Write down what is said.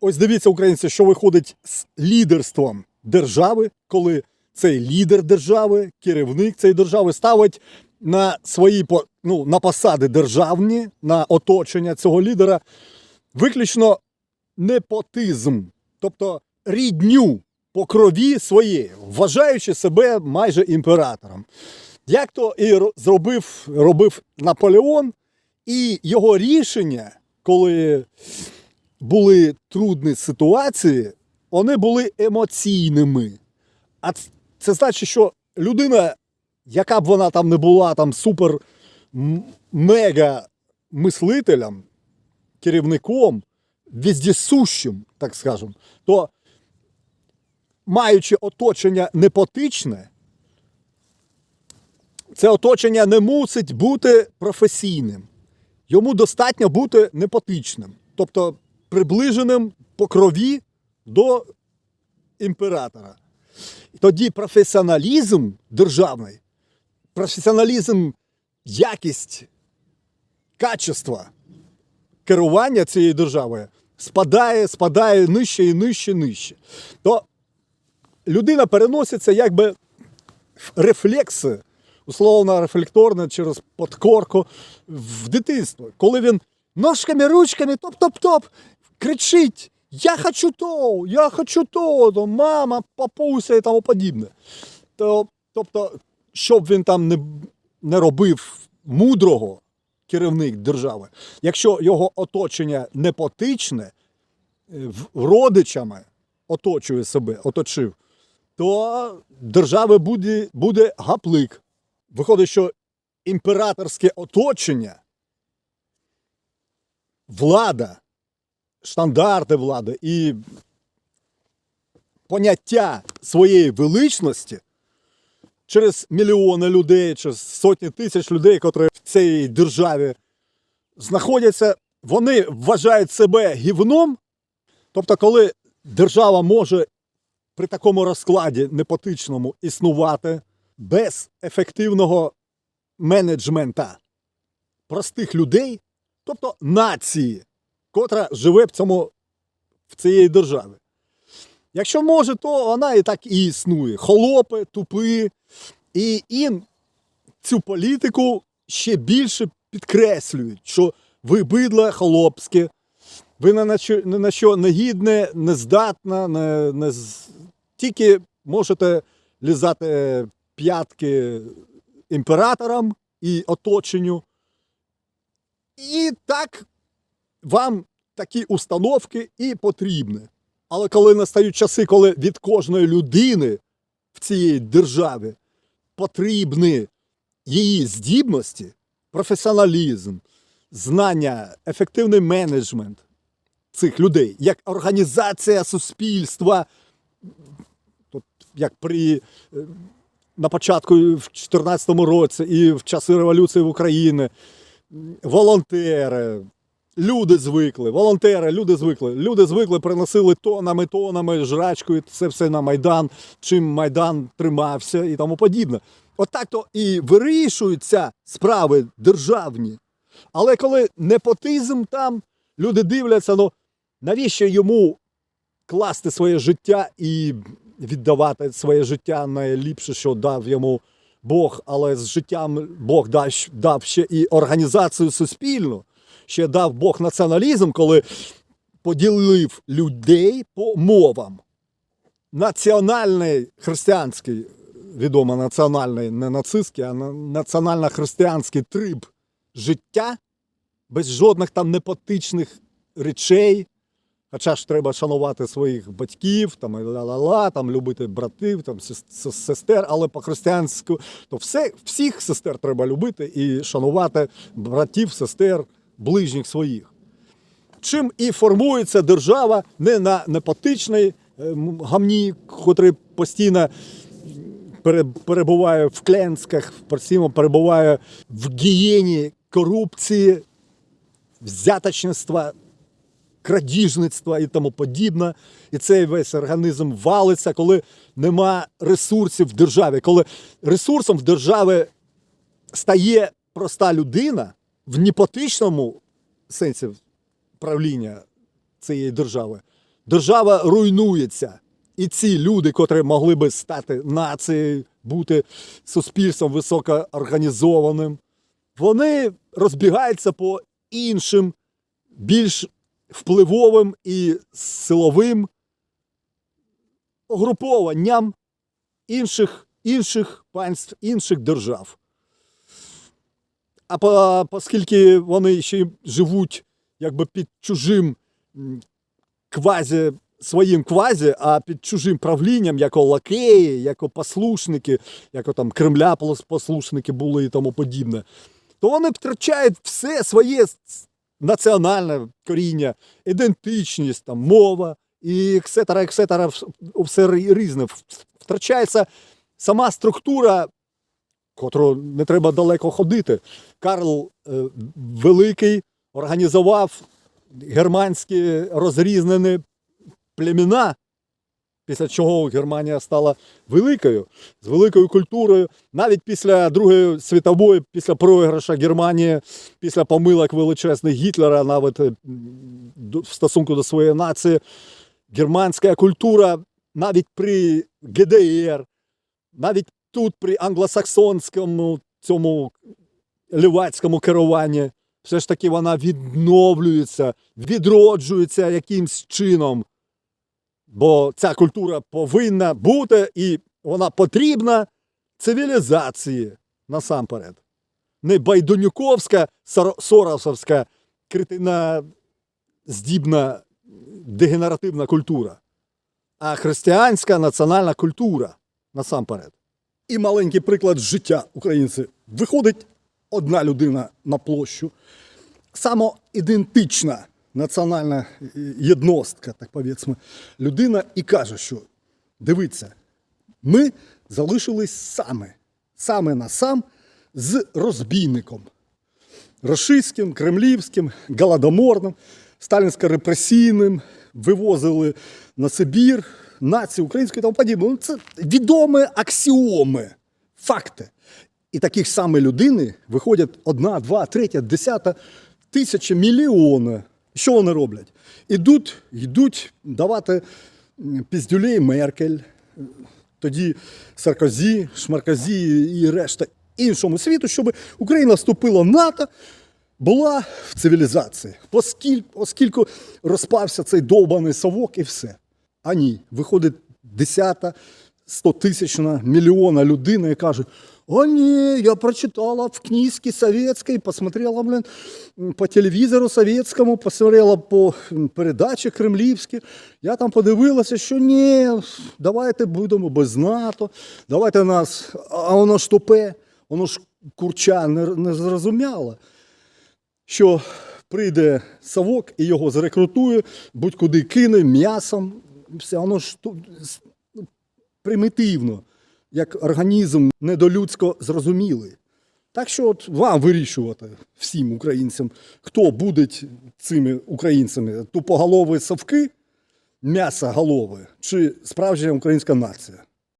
ось дивіться, українці, що виходить з лідерством держави, коли цей лідер держави, керівник цієї держави ставить на свої ну, на посади державні, на оточення цього лідера виключно непотизм, тобто рідню по крові своєї, вважаючи себе майже імператором. Як то і зробив робив Наполеон, і його рішення, коли були трудні ситуації, вони були емоційними. А це значить, що людина, яка б вона там не була, там супер мега мислителем, керівником, віздісущим, так скажемо, то маючи оточення непотичне, це оточення не мусить бути професійним. Йому достатньо бути непотичним, тобто приближеним по крові до імператора. Тоді професіоналізм державний, професіоналізм, якість, качество керування цією державою спадає, спадає нижче і нижче, нижче. То людина переноситься якби в рефлекси, условно рефлекторно через подкорку в дитинство. Коли він ножками, ручками, топ-топ-топ, кричить: Я хочу то, я хочу то, то мама, папуся і тому подібне. То, тобто, щоб він там не, не робив мудрого керівник держави, якщо його оточення непотичне, е, родичами оточує себе, оточив, то держави буде, буде гаплик. Виходить, що імператорське оточення, влада, стандарти влади і поняття своєї величності через мільйони людей, через сотні тисяч людей, які в цій державі знаходяться, вони вважають себе гівном. Тобто, коли держава може при такому розкладі непотичному існувати без ефективного менеджмента простих людей, тобто нації, котра живе в цьому в цієї державі. Якщо може, то вона і так і існує. Холопи, тупи. І їм цю політику ще більше підкреслюють, що ви бидло холопське, ви на що, на що не гідне, не не, тільки можете лізати п'ятки імператорам і оточенню. І так вам такі установки і потрібні. Але коли настають часи, коли від кожної людини в цій державі потрібні її здібності, професіоналізм, знання, ефективний менеджмент цих людей, як організація суспільства, тут, як при е, на початку в 2014 році і в часи революції в Україні, волонтери, люди звикли, волонтери, люди звикли. Люди звикли, приносили тонами, тонами, жрачкою, це все на Майдан, чим Майдан тримався і тому подібне. Отак то і вирішуються справи державні. Але коли непотизм там, люди дивляться, ну навіщо йому класти своє життя і віддавати своє життя найліпше, що дав йому Бог, але з життям Бог дав ще і організацію суспільну, ще дав Бог націоналізм, коли поділив людей по мовам. Національний християнський, відомо національний, не нацистський, а національно-християнський триб життя без жодних там непотичних речей. Хоча ж треба шанувати своїх батьків, там ла-ла-ла, там любити братів, там сес- сес- сестер, але по-християнську, то все, всіх сестер треба любити і шанувати братів, сестер, ближніх своїх. Чим і формується держава не на непотичній е, гамні, котрий постійно перебуває в кленсках, постійно перебуває в гієні корупції, взяточництва, крадіжництва і тому подібне. І цей весь організм валиться, коли нема ресурсів в державі. Коли ресурсом в державі стає проста людина в непотичному сенсі правління цієї держави, держава руйнується. І ці люди, котрі могли би стати нацією, бути суспільством високоорганізованим, вони розбігаються по іншим, більш впливовим і силовим угрупованням інших, інших панств, інших держав. А по, оскільки вони ще живуть якби під чужим квазі, своїм квазі, а під чужим правлінням, як лакеї, як послушники, як там Кремля пос- послушники були і тому подібне, то вони втрачають все своє національне коріння, ідентичність, там, мова і ексетера, ексетера, все різне. Втрачається сама структура, котру не треба далеко ходити. Карл е, Великий організував германські розрізнені племена, після чого Германія стала великою, з великою культурою. Навіть після Другої світової, після програша Германії, після помилок величезних Гітлера, навіть е, в стосунку до своєї нації, германська культура навіть при ГДР, навіть тут при англосаксонському цьому лівацькому керуванні, все ж таки вона відновлюється, відроджується якимсь чином. Бо ця культура повинна бути і вона потрібна цивілізації насамперед. Не байдонюковська, сор- соросовська, критина здібна дегенеративна культура, а християнська національна культура насамперед. І маленький приклад життя українців. Виходить одна людина на площу, самоідентична національна єдностка, так повіцьмо, людина і каже, що дивіться, ми залишились саме, саме на сам з розбійником. Рашистським, кремлівським, голодоморним, сталінсько-репресійним, вивозили на Сибір, націю українську і тому подібне. Ну, це відомі аксіоми, факти. І таких саме людини виходять одна, два, третя, десята, тисяча, мільйони. Що вони роблять? Ідуть, йдуть давати м, піздюлей Меркель, тоді Саркозі, Шмаркозі і решта іншому світу, щоб Україна вступила в НАТО, була в цивілізації, оскільки, розпався цей довбаний совок і все. А ні, виходить десята, стотисячна, мільйона людина і каже, о ні, я прочитала в книжке советской, посмотрела, блин, по телевізору советському, посмотрела по передачі кремлівські. Я там подивилася, що ні, давайте будемо без НАТО, давайте нас, а воно ж тупе, воно ж курча не, не зрозуміло що прийде совок і його зарекрутує, будь-куди кине м'ясом. Все воно ж ну, примітивно, як організм недолюдсько зрозумілий. Так що от вам вирішувати всім українцям, хто буде цими українцями, тупоголові совки, м'ясоголові, чи справжня українська нація.